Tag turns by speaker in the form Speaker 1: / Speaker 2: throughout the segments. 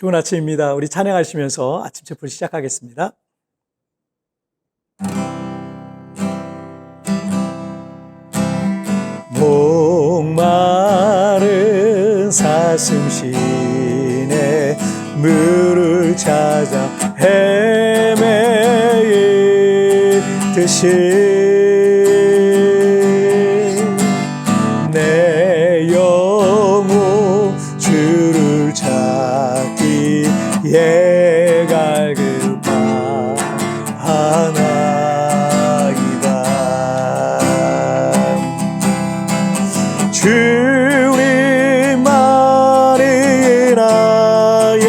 Speaker 1: 좋은 아침입니다. 우리 찬양하시면서 아침 제풀 시작하겠습니다. 목마른 사슴신의 물을 찾아 헤매이듯이 주님만이 나의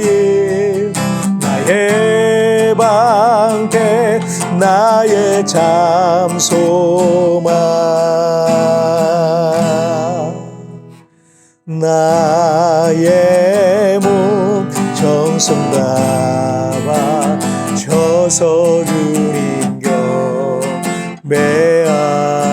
Speaker 1: 일 나의 방패 나의 잠소망. 나의 몸 정성 담아 저서 주님 경배합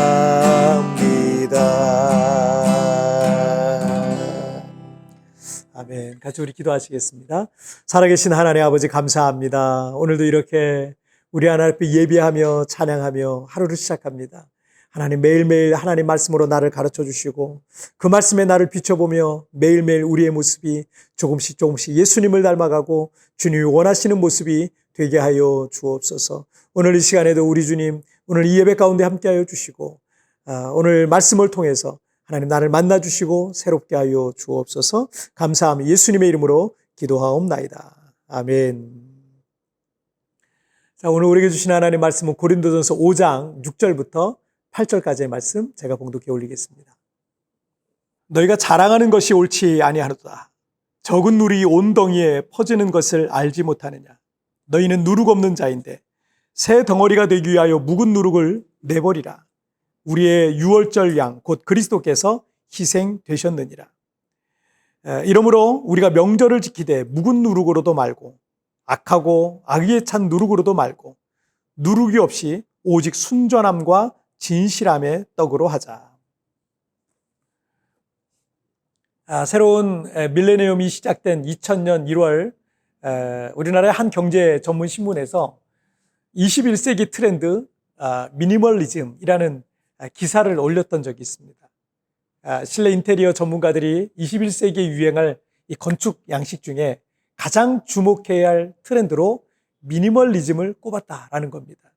Speaker 1: 같이 우리 기도하시겠습니다. 살아계신 하나님 아버지 감사합니다. 오늘도 이렇게 우리 하나님 앞에 예비하며 찬양하며 하루를 시작합니다. 하나님 매일매일 하나님 말씀으로 나를 가르쳐 주시고 그 말씀에 나를 비춰보며 매일매일 우리의 모습이 조금씩 조금씩 예수님을 닮아가고 주님이 원하시는 모습이 되게 하여 주옵소서. 오늘 이 시간에도 우리 주님 오늘 이 예배 가운데 함께하여 주시고 아, 오늘 말씀을 통해서 하나님 나를 만나 주시고 새롭게 하여 주옵소서. 감사함 예수님의 이름으로 기도하옵나이다. 아멘. 자, 오늘 우리에게 주신 하나님 말씀은 고린도전서 5장 6절부터 8절까지의 말씀 제가 봉독해 올리겠습니다. 너희가 자랑하는 것이 옳지 아니하노다. 적은 누리 온 덩이에 퍼지는 것을 알지 못하느냐. 너희는 누룩 없는 자인데 새 덩어리가 되기 위하여 묵은 누룩을 내버리라. 우리의 유월절 양 곧 그리스도께서 희생되셨느니라. 에, 이러므로 우리가 명절을 지키되 묵은 누룩으로도 말고 악하고 악의에 찬 누룩으로도 말고 누룩이 없이 오직 순전함과 진실함의 떡으로 하자. 아, 새로운 에, 밀레니엄이 시작된 2000년 1월 에, 우리나라의 한 경제 전문 신문에서 21세기 트렌드 아, 미니멀리즘이라는 아, 기사를 올렸던 적이 있습니다. 아, 실내 인테리어 전문가들이 21세기에 유행할 이 건축 양식 중에 가장 주목해야 할 트렌드로 미니멀리즘을 꼽았다라는 겁니다.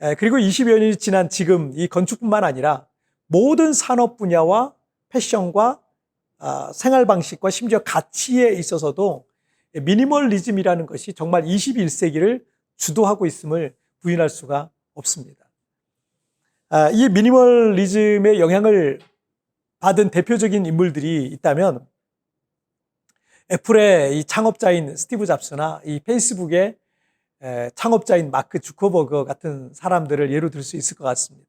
Speaker 1: 에, 그리고 20여 년이 지난 지금 이 건축뿐만 아니라 모든 산업 분야와 패션과 아, 생활 방식과 심지어 가치에 있어서도 미니멀리즘이라는 것이 정말 21세기를 주도하고 있음을 부인할 수가 없습니다. 아, 이 미니멀리즘의 영향을 받은 대표적인 인물들이 있다면 애플의 이 창업자인 스티브 잡스나 이 페이스북의 에, 창업자인 마크 주커버거 같은 사람들을 예로 들 수 있을 것 같습니다.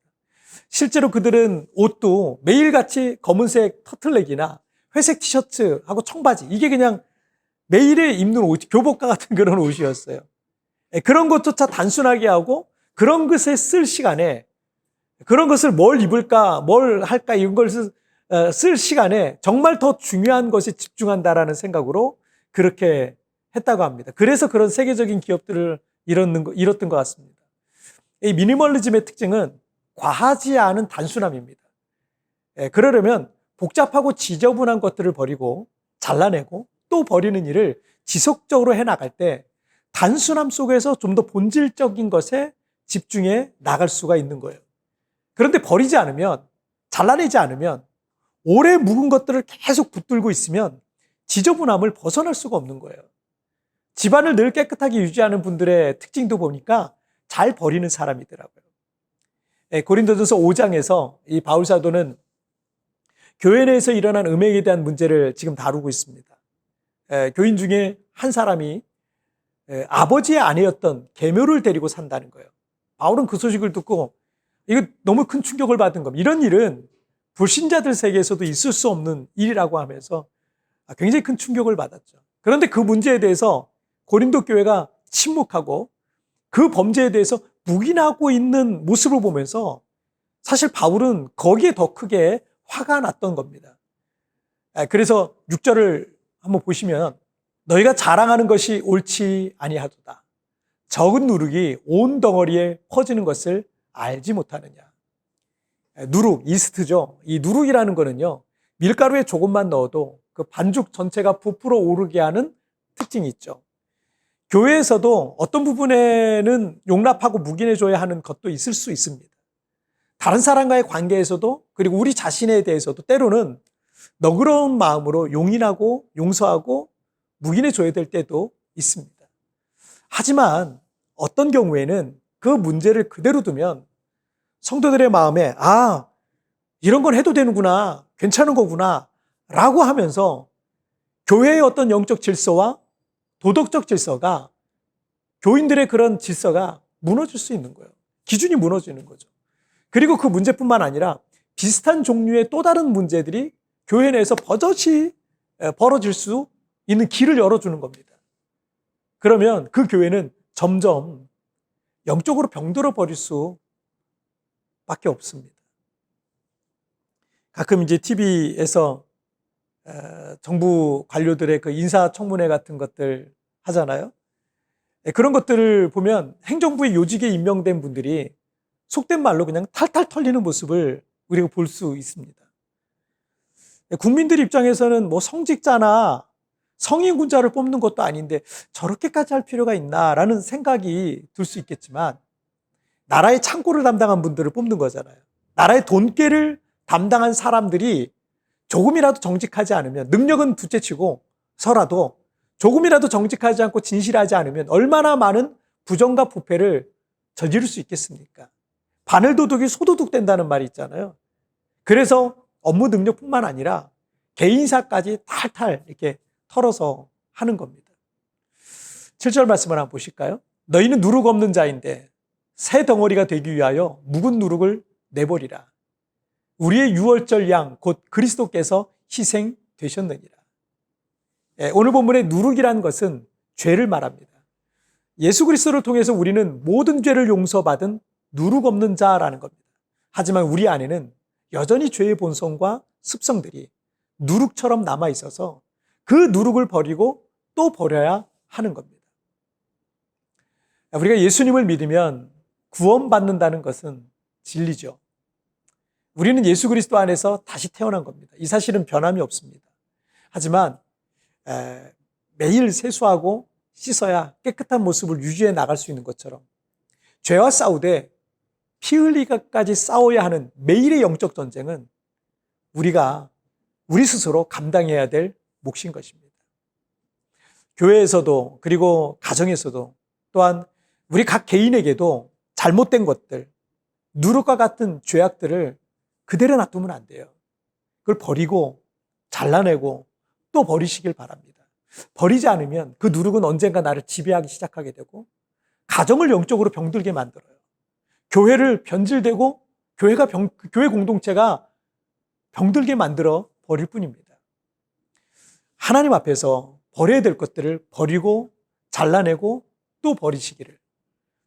Speaker 1: 실제로 그들은 옷도 매일같이 검은색 터틀넥이나 회색 티셔츠하고 청바지 이게 그냥 매일에 입는 옷, 교복과 같은 그런 옷이었어요. 에, 그런 것조차 단순하게 하고 그런 것에 쓸 시간에 그런 것을 뭘 입을까, 뭘 할까 이런 것을 어, 쓸 시간에 정말 더 중요한 것에 집중한다라는 생각으로 그렇게 했다고 합니다. 그래서 그런 세계적인 기업들을 잃었는 거, 잃었던 것 같습니다. 이 미니멀리즘의 특징은 과하지 않은 단순함입니다. 예, 그러려면 복잡하고 지저분한 것들을 버리고 잘라내고 또 버리는 일을 지속적으로 해나갈 때 단순함 속에서 좀 더 본질적인 것에 집중해 나갈 수가 있는 거예요. 그런데 버리지 않으면, 잘라내지 않으면 오래 묵은 것들을 계속 붙들고 있으면 지저분함을 벗어날 수가 없는 거예요. 집안을 늘 깨끗하게 유지하는 분들의 특징도 보니까 잘 버리는 사람이더라고요. 예, 고린도전서 5장에서 이 바울 사도는 교회 내에서 일어난 음행에 대한 문제를 지금 다루고 있습니다. 예, 교인 중에 한 사람이 예, 아버지의 아내였던 계묘를 데리고 산다는 거예요. 바울은 그 소식을 듣고 이거 너무 큰 충격을 받은 겁니다. 이런 일은 불신자들 세계에서도 있을 수 없는 일이라고 하면서 굉장히 큰 충격을 받았죠. 그런데 그 문제에 대해서 고린도 교회가 침묵하고 그 범죄에 대해서 묵인하고 있는 모습을 보면서 사실 바울은 거기에 더 크게 화가 났던 겁니다. 그래서 6절을 한번 보시면 너희가 자랑하는 것이 옳지 아니하도다. 적은 누룩이 온 덩어리에 퍼지는 것을 알지 못하느냐. 누룩, 이스트죠. 이 누룩이라는 거는요, 밀가루에 조금만 넣어도 그 반죽 전체가 부풀어 오르게 하는 특징이 있죠. 교회에서도 어떤 부분에는 용납하고 묵인해줘야 하는 것도 있을 수 있습니다. 다른 사람과의 관계에서도 그리고 우리 자신에 대해서도 때로는 너그러운 마음으로 용인하고 용서하고 묵인해줘야 될 때도 있습니다. 하지만 어떤 경우에는 그 문제를 그대로 두면 성도들의 마음에 아, 이런 건 해도 되는구나. 괜찮은 거구나. 라고 하면서 교회의 어떤 영적 질서와 도덕적 질서가 교인들의 그런 질서가 무너질 수 있는 거예요. 기준이 무너지는 거죠. 그리고 그 문제뿐만 아니라 비슷한 종류의 또 다른 문제들이 교회 내에서 버젓이 벌어질 수 있는 길을 열어주는 겁니다. 그러면 그 교회는 점점 영적으로 병들어 버릴 수 밖에 없습니다. 가끔 이제 TV에서 정부 관료들의 그 인사청문회 같은 것들 하잖아요. 예, 그런 것들을 보면 행정부의 요직에 임명된 분들이 속된 말로 그냥 탈탈 털리는 모습을 우리가 볼 수 있습니다. 예, 국민들 입장에서는 뭐 성직자나 성인군자를 뽑는 것도 아닌데 저렇게까지 할 필요가 있나라는 생각이 들 수 있겠지만 나라의 창고를 담당한 분들을 뽑는 거잖아요. 나라의 돈깨를 담당한 사람들이 조금이라도 정직하지 않으면 능력은 둘째치고 서라도 조금이라도 정직하지 않고 진실하지 않으면 얼마나 많은 부정과 부패를 저지를 수 있겠습니까? 바늘도둑이 소도둑 된다는 말이 있잖아요. 그래서 업무 능력뿐만 아니라 개인사까지 탈탈 이렇게 털어서 하는 겁니다. 7절 말씀을 한번 보실까요? 너희는 누룩 없는 자인데 새 덩어리가 되기 위하여 묵은 누룩을 내버리라. 우리의 유월절 양 곧 그리스도께서 희생되셨느니라. 예, 오늘 본문의 누룩이라는 것은 죄를 말합니다. 예수 그리스도를 통해서 우리는 모든 죄를 용서받은 누룩 없는 자라는 겁니다. 하지만 우리 안에는 여전히 죄의 본성과 습성들이 누룩처럼 남아 있어서 그 누룩을 버리고 또 버려야 하는 겁니다. 우리가 예수님을 믿으면 구원받는다는 것은 진리죠. 우리는 예수 그리스도 안에서 다시 태어난 겁니다. 이 사실은 변함이 없습니다. 하지만 매일 세수하고 씻어야 깨끗한 모습을 유지해 나갈 수 있는 것처럼 죄와 싸우되 피 흘리기까지 싸워야 하는 매일의 영적 전쟁은 우리가 우리 스스로 감당해야 될 몫인 것입니다. 교회에서도 그리고 가정에서도 또한 우리 각 개인에게도 잘못된 것들, 누룩과 같은 죄악들을 그대로 놔두면 안 돼요. 그걸 버리고 잘라내고 또 버리시길 바랍니다. 버리지 않으면 그 누룩은 언젠가 나를 지배하기 시작하게 되고 가정을 영적으로 병들게 만들어요. 교회를 변질되고 교회가 병, 교회 공동체가 병들게 만들어 버릴 뿐입니다. 하나님 앞에서 버려야 될 것들을 버리고 잘라내고 또 버리시기를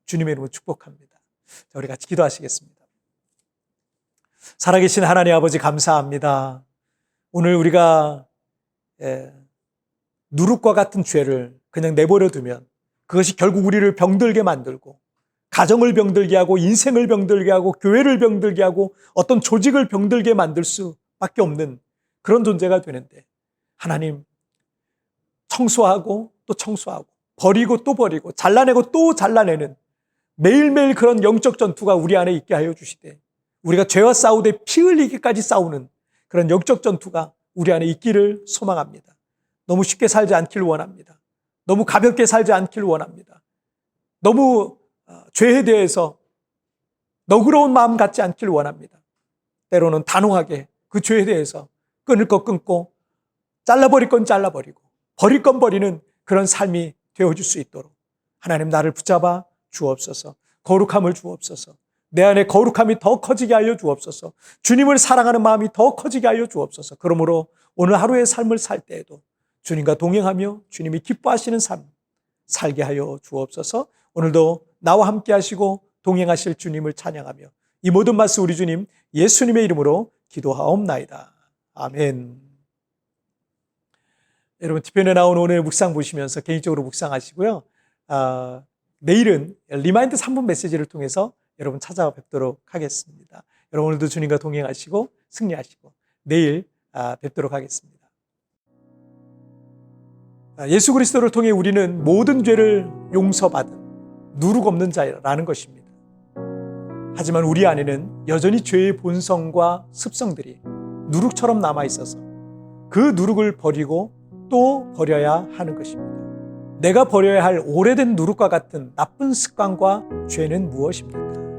Speaker 1: 주님의 이름으로 축복합니다. 자, 우리 같이 기도하시겠습니다. 살아계신 하나님 아버지 감사합니다. 오늘 우리가 예, 누룩과 같은 죄를 그냥 내버려 두면 그것이 결국 우리를 병들게 만들고 가정을 병들게 하고 인생을 병들게 하고 교회를 병들게 하고 어떤 조직을 병들게 만들 수밖에 없는 그런 존재가 되는데 하나님 청소하고 또 청소하고 버리고 또 버리고 잘라내고 또 잘라내는 매일매일 그런 영적 전투가 우리 안에 있게 하여 주시되 우리가 죄와 싸우되 피 흘리기까지 싸우는 그런 영적 전투가 우리 안에 있기를 소망합니다. 너무 쉽게 살지 않기를 원합니다. 너무 가볍게 살지 않기를 원합니다. 너무 어, 죄에 대해서 너그러운 마음 갖지 않기를 원합니다. 때로는 단호하게 그 죄에 대해서 끊을 것 끊고 잘라버릴 건 잘라버리고 버릴 건 버리는 그런 삶이 되어줄 수 있도록 하나님 나를 붙잡아 주옵소서. 거룩함을 주옵소서. 내 안에 거룩함이 더 커지게 하여 주옵소서. 주님을 사랑하는 마음이 더 커지게 하여 주옵소서. 그러므로 오늘 하루의 삶을 살 때에도 주님과 동행하며 주님이 기뻐하시는 삶 살게 하여 주옵소서. 오늘도 나와 함께 하시고 동행하실 주님을 찬양하며 이 모든 말씀 우리 주님 예수님의 이름으로 기도하옵나이다. 아멘. 여러분 뒤편에 나온 오늘 묵상 보시면서 개인적으로 묵상하시고요. 아, 내일은 리마인드 3분 메시지를 통해서 여러분 찾아뵙도록 하겠습니다. 여러분 오늘도 주님과 동행하시고 승리하시고 내일 아, 뵙도록 하겠습니다. 아, 예수 그리스도를 통해 우리는 모든 죄를 용서받은 누룩 없는 자라는 것입니다. 하지만 우리 안에는 여전히 죄의 본성과 습성들이 누룩처럼 남아 있어서 그 누룩을 버리고 또 버려야 하는 것입니다. 내가 버려야 할 오래된 누룩과 같은 나쁜 습관과 죄는 무엇입니까?